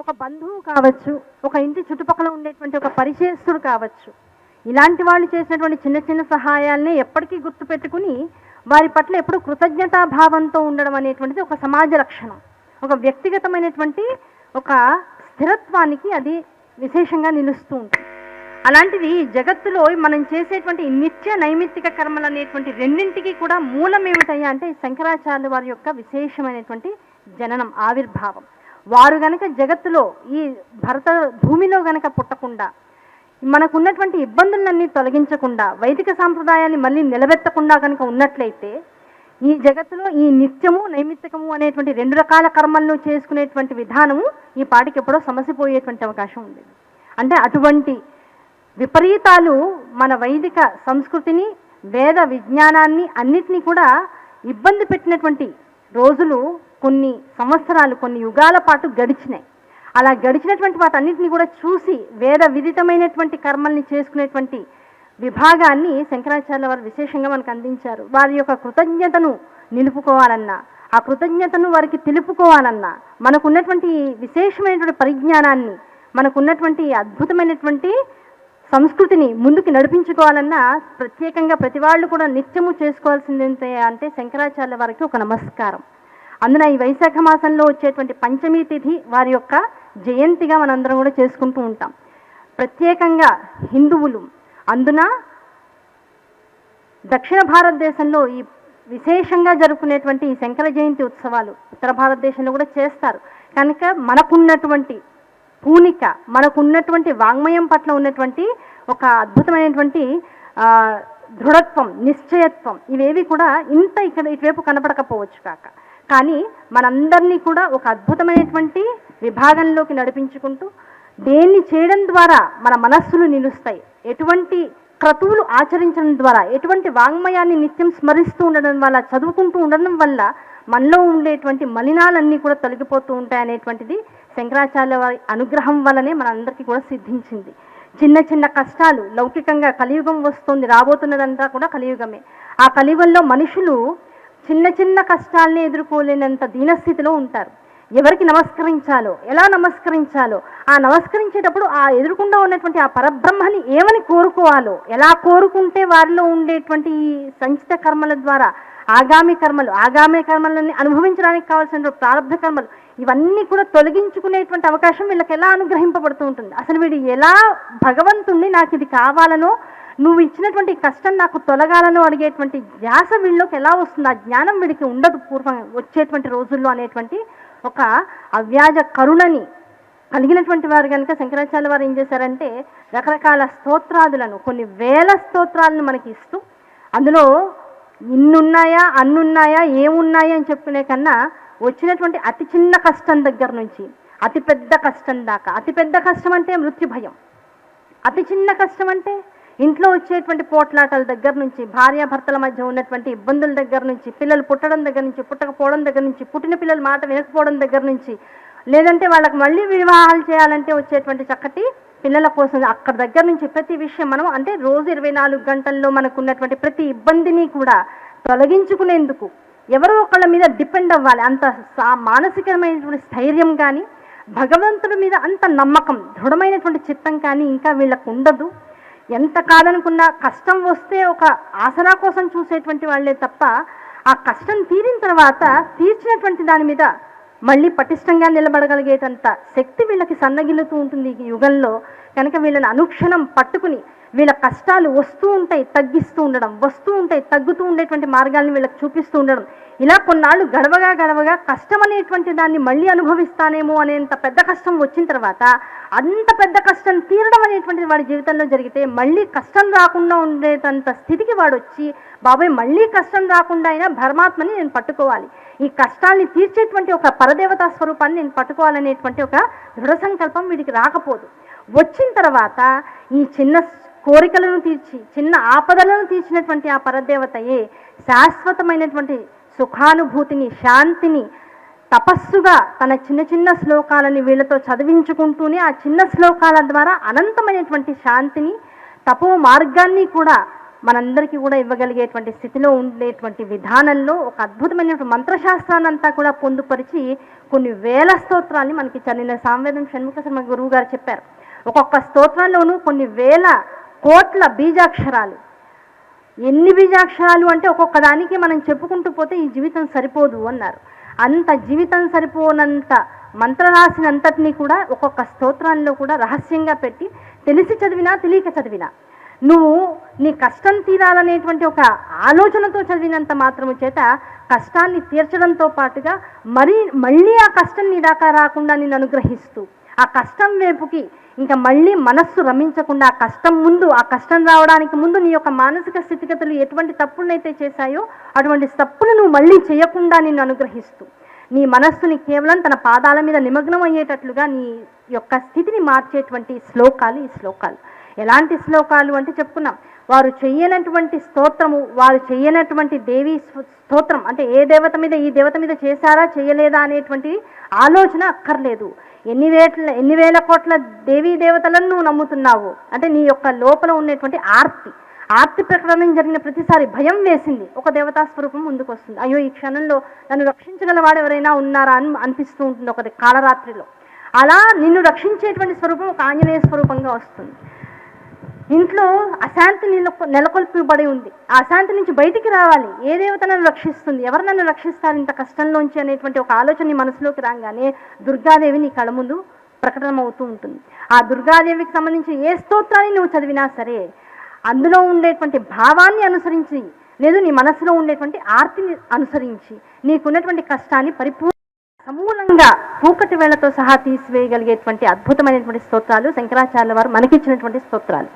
ఒక బంధువు కావచ్చు ఒక ఇంటి చుట్టుపక్కల ఉండేటువంటి ఒక పరిచయస్తుడు కావచ్చు. ఇలాంటి వాళ్ళు చేసినటువంటి చిన్న చిన్న సహాయాల్ని ఎప్పటికీ గుర్తుపెట్టుకుని వారి పట్ల ఎప్పుడు కృతజ్ఞతాభావంతో ఉండడం అనేటువంటిది ఒక సమాజ లక్షణం. ఒక వ్యక్తిగతమైనటువంటి ఒక స్థిరత్వానికి అది విశేషంగా నిలుస్తూ ఉంటుంది. అలాంటిది జగత్తులో మనం చేసేటువంటి నిత్య నైమిత్తిక కర్మలు అనేటువంటి రెండింటికి కూడా మూలం ఏమిటయ్యా అంటే శంకరాచార్యుల వారి యొక్క విశేషమైనటువంటి జననం ఆవిర్భావం. వారు గనక జగత్తులో ఈ భరత భూమిలో గనక పుట్టకుండా మనకున్నటువంటి ఇబ్బందులన్నీ తొలగించకుండా వైదిక సాంప్రదాయాన్ని మళ్ళీ నిలబెట్టకుండా కనుక ఉన్నట్లయితే ఈ జగత్తులో ఈ నిత్యము నైమిత్తికము అనేటువంటి రెండు రకాల కర్మలను చేసుకునేటువంటి విధానము ఈ పాటికి ఎప్పుడో సమసిపోయేటువంటి అవకాశం ఉంది. అంటే అటువంటి విపరీతాలు మన వైదిక సంస్కృతిని వేద విజ్ఞానాన్ని అన్నిటినీ కూడా ఇబ్బంది పెట్టినటువంటి రోజులు కొన్ని సంవత్సరాలు కొన్ని యుగాల పాటు గడిచినాయి. అలా గడిచినటువంటి వాటన్నిటిని కూడా చూసి వేద విదితమైనటువంటి కర్మల్ని చేసుకునేటువంటి విభాగాన్ని శంకరాచార్య వారు విశేషంగా మనకు అందించారు. వారి యొక్క కృతజ్ఞతను నిలుపుకోవాలన్నా ఆ కృతజ్ఞతను వారికి తెలుపుకోవాలన్నా మనకున్నటువంటి విశేషమైనటువంటి పరిజ్ఞానాన్ని మనకున్నటువంటి అద్భుతమైనటువంటి సంస్కృతిని ముందుకు నడిపించుకోవాలన్నా ప్రత్యేకంగా ప్రతి వాళ్ళు కూడా నిత్యము చేసుకోవాల్సింది అంటే శంకరాచార్య వారికి ఒక నమస్కారం. అందున ఈ వైశాఖ మాసంలో వచ్చేటువంటి పంచమి తిథి వారి యొక్క జయంతిగా మనందరం కూడా చేసుకుంటూ ఉంటాం. ప్రత్యేకంగా హిందువులు అందున దక్షిణ భారతదేశంలో ఈ విశేషంగా జరుపుకునేటువంటి ఈ శంకర జయంతి ఉత్సవాలు ఉత్తర భారతదేశంలో కూడా చేస్తారు. కనుక మనకున్నటువంటి పూనిక మనకున్నటువంటి వాంగ్మయం పట్ల ఉన్నటువంటి ఒక అద్భుతమైనటువంటి దృఢత్వం నిశ్చయత్వం ఇవేవి కూడా ఇంత ఇక్కడ ఇటువైపు కనపడకపోవచ్చు కాక. కానీ మనందరినీ కూడా ఒక అద్భుతమైనటువంటి విభాగంలోకి నడిపించుకుంటూ దేన్ని చేయడం ద్వారా మన మనస్సులు నిలుస్తాయి. ఎటువంటి క్రతువులు ఆచరించడం ద్వారా ఎటువంటి వాంగ్మయాన్ని నిత్యం స్మరిస్తూ ఉండడం వల్ల చదువుకుంటూ ఉండడం వల్ల మనలో ఉండేటువంటి మలినాలన్నీ కూడా తొలగిపోతూ ఉంటాయి అనేటువంటిది శంకరాచార్య వారి అనుగ్రహం వల్లనే మనందరికీ కూడా సిద్ధించింది. చిన్న చిన్న కష్టాలు లౌకికంగా కలియుగం వస్తుంది రాబోతున్నదంతా కూడా కలియుగమే. ఆ కలియుగంలో మనుషులు చిన్న చిన్న కష్టాల్ని ఎదుర్కోలేనంత దీనస్థితిలో ఉంటారు. ఎవరికి నమస్కరించాలో ఎలా నమస్కరించాలో ఆ నమస్కరించేటప్పుడు ఆ ఎదురుకుండా ఉన్నటువంటి ఆ పరబ్రహ్మని ఏమని కోరుకోవాలో ఎలా కోరుకుంటే వారిలో ఉండేటువంటి ఈ సంచిత కర్మల ద్వారా ఆగామి కర్మలు ఆగామి కర్మలని అనుభవించడానికి కావాల్సిన ప్రారంభ కర్మలు ఇవన్నీ కూడా తొలగించుకునేటువంటి అవకాశం వీళ్ళకి ఎలా అనుగ్రహింపబడుతూ ఉంటుంది? అసలు వీడు ఎలా భగవంతుణ్ణి నాకు ఇది కావాలనో నువ్వు ఇచ్చినటువంటి కష్టం నాకు తొలగాలను అడిగేటువంటి ధ్యాస వీళ్ళకి ఎలా వస్తుంది? ఆ జ్ఞానం వీడికి ఉండదు పూర్వం వచ్చేటువంటి రోజుల్లో అనేటువంటి ఒక అవ్యాజ కరుణని కలిగినటువంటి వారు కనుక శంకరాచార్య వారు ఏం చేశారంటే రకరకాల స్తోత్రాదులను కొన్ని వేల స్తోత్రాలను మనకి ఇస్తూ అందులో ఇన్నున్నాయా అన్నున్నాయా ఏమున్నాయా అని చెప్పుకునే కన్నా వచ్చినటువంటి అతి చిన్న కష్టం దగ్గర నుంచి అతి పెద్ద కష్టం దాకా అతి పెద్ద కష్టం అంటే మృత్యు భయం అతి చిన్న కష్టం అంటే ఇంట్లో వచ్చేటువంటి పోట్లాటల దగ్గర నుంచి భార్యాభర్తల మధ్య ఉన్నటువంటి ఇబ్బందుల దగ్గర నుంచి పిల్లలు పుట్టడం దగ్గర నుంచి పుట్టకపోవడం దగ్గర నుంచి పుట్టిన పిల్లల మాట వినకపోవడం దగ్గర నుంచి లేదంటే వాళ్ళకి మళ్ళీ వివాహాలు చేయాలంటే వచ్చేటువంటి చక్కటి పిల్లల కోసం అక్కడ దగ్గర నుంచి ప్రతి విషయం మనం అంటే రోజు ఇరవై నాలుగు గంటల్లో మనకు ఉన్నటువంటి ప్రతి ఇబ్బందిని కూడా తొలగించుకునేందుకు ఎవరో ఒకళ్ళ మీద డిపెండ్ అవ్వాలి. అంత సా- మానసికమైనటువంటి స్థైర్యం కానీ భగవంతుడి మీద అంత నమ్మకం దృఢమైనటువంటి చిత్తం కానీ ఇంకా వీళ్ళకు ఉండదు. ఎంత కాదనుకున్నా కష్టం వస్తే ఒక ఆసరా కోసం చూసేటువంటి వాళ్ళే తప్ప ఆ కష్టం తీరిన తర్వాత తీర్చినటువంటి దాని మీద మళ్ళీ పటిష్టంగా నిలబడగలిగేటంత శక్తి వీళ్ళకి సన్నగిల్లుతూ ఉంటుంది ఈ యుగంలో. కనుక వీళ్ళని అనుక్షణం పట్టుకుని వీళ్ళ కష్టాలు వస్తూ ఉంటాయి తగ్గిస్తూ ఉండడం వస్తూ ఉంటాయి తగ్గుతూ ఉండేటువంటి మార్గాల్ని వీళ్ళకి చూపిస్తూ ఉండడం. ఇలా కొన్నాళ్ళు గడవగా గడవగా కష్టం అనేటువంటి దాన్ని మళ్ళీ అనుభవిస్తానేమో అనేంత పెద్ద కష్టం వచ్చిన తర్వాత అంత పెద్ద కష్టం తీరడం అనేటువంటిది వాడి జీవితంలో జరిగితే మళ్ళీ కష్టం రాకుండా ఉండేటంత స్థితికి వాడు వచ్చి బాబాయ్ మళ్ళీ కష్టం రాకుండా అయినా పరమాత్మని నేను పట్టుకోవాలి. ఈ కష్టాన్ని తీర్చేటువంటి ఒక పరదేవతా స్వరూపాన్ని నేను పట్టుకోవాలనేటువంటి ఒక దృఢ సంకల్పం వీడికి రాకపోదు. వచ్చిన తర్వాత ఈ చిన్న కోరికలను తీర్చి చిన్న ఆపదలను తీర్చినటువంటి ఆ పరదేవతయే శాశ్వతమైనటువంటి సుఖానుభూతిని శాంతిని తపస్సుగా తన చిన్న చిన్న శ్లోకాలని వీళ్ళతో చదివించుకుంటూనే ఆ చిన్న శ్లోకాల ద్వారా అనంతమైనటువంటి శాంతిని తపో మార్గాన్ని కూడా మనందరికీ కూడా ఇవ్వగలిగేటువంటి స్థితిలో ఉండేటువంటి విధానంలో ఒక అద్భుతమైనటువంటి మంత్రశాస్త్రాన్ని అంతా కూడా పొందుపరిచి కొన్ని వేల స్తోత్రాల్ని మనకి చదివిన సాంవేదం షణ్ముఖ శర్మ గురువు గారు చెప్పారు. ఒక్కొక్క స్తోత్రంలోనూ కొన్ని వేల కోట్ల బీజాక్షరాలు. ఎన్ని బీజాక్షరాలు అంటే ఒక్కొక్క దానికి మనం చెప్పుకుంటూ పోతే ఈ జీవితం సరిపోదు అన్నారు. అంత జీవితం సరిపోనంత మంత్రరాశినంతటినీ కూడా ఒక్కొక్క స్తోత్రాల్లో కూడా రహస్యంగా పెట్టి తెలిసి చదివినా తెలియక చదివినా. నువ్వు నీ కష్టం తీరాలనేటువంటి ఒక ఆలోచనతో చదివినంత మాత్రము చేత కష్టాన్ని తీర్చడంతో పాటుగా మరీ మళ్ళీ ఆ కష్టం నీ దాకా రాకుండా నేను అనుగ్రహిస్తూ ఆ కష్టం వైపుకి ఇంకా మళ్ళీ మనస్సు రమించకుండా ఆ కష్టం ముందు ఆ కష్టం రావడానికి ముందు నీ యొక్క మానసిక స్థితిగతులు ఎటువంటి తప్పులనైతే చేశాయో అటువంటి తప్పులు నువ్వు మళ్ళీ చేయకుండా నిన్ను అనుగ్రహిస్తూ నీ మనస్సుని కేవలం తన పాదాల మీద నిమగ్నం అయ్యేటట్లుగా నీ యొక్క స్థితిని మార్చేటువంటి శ్లోకాలు ఈ శ్లోకాలు. ఎలాంటి శ్లోకాలు అంటే చెప్పుకున్నాం వారు చెయ్యనటువంటి స్తోత్రము వారు చెయ్యనటువంటి దేవి స్తోత్రం అంటే ఏ దేవత మీద ఈ దేవత మీద చేశారా చేయలేదా అనేటువంటి ఆలోచన అక్కర్లేదు. ఎన్ని వేట్ల ఎన్ని వేల కోట్ల దేవీ దేవతలను నువ్వు నమ్ముతున్నావు? అంటే నీ యొక్క లోపల ఉన్నటువంటి ఆర్తి. ఆర్తి ప్రకటన జరిగిన ప్రతిసారి భయం వేసింది. ఒక దేవతా స్వరూపం ముందుకు వస్తుంది అయ్యో ఈ క్షణంలో నన్ను రక్షించగలవాడు ఎవరైనా ఉన్నారా అని అనిపిస్తూ ఉంటుంది ఒకటి కాలరాత్రిలో. అలా నిన్ను రక్షించేటువంటి స్వరూపం ఒక ఆంజనేయ స్వరూపంగా వస్తుంది. ఇంట్లో అశాంతి నెలకొల్పబడి ఉంది. ఆ అశాంతి నుంచి బయటికి రావాలి. ఏ దేవత నన్ను రక్షిస్తుంది? ఎవరు నన్ను రక్షిస్తారు? ఇంత కష్టంలోంచి అనేటువంటి ఒక ఆలోచన నీ మనసులోకి రాగానే దుర్గాదేవి నీ కళ ముందు ప్రకటనమవుతూ ఉంటుంది. ఆ దుర్గాదేవికి సంబంధించి ఏ స్తోత్రాన్ని నువ్వు చదివినా సరే అందులో ఉండేటువంటి భావాన్ని అనుసరించి లేదు నీ మనసులో ఉండేటువంటి ఆర్తిని అనుసరించి నీకున్నటువంటి కష్టాన్ని పరిపూర్ణ సమూలంగా పూకటి వేళతో సహా తీసివేయగలిగేటువంటి అద్భుతమైనటువంటి స్తోత్రాలు శంకరాచార్యుల వారు మనకిచ్చినటువంటి స్తోత్రాలు.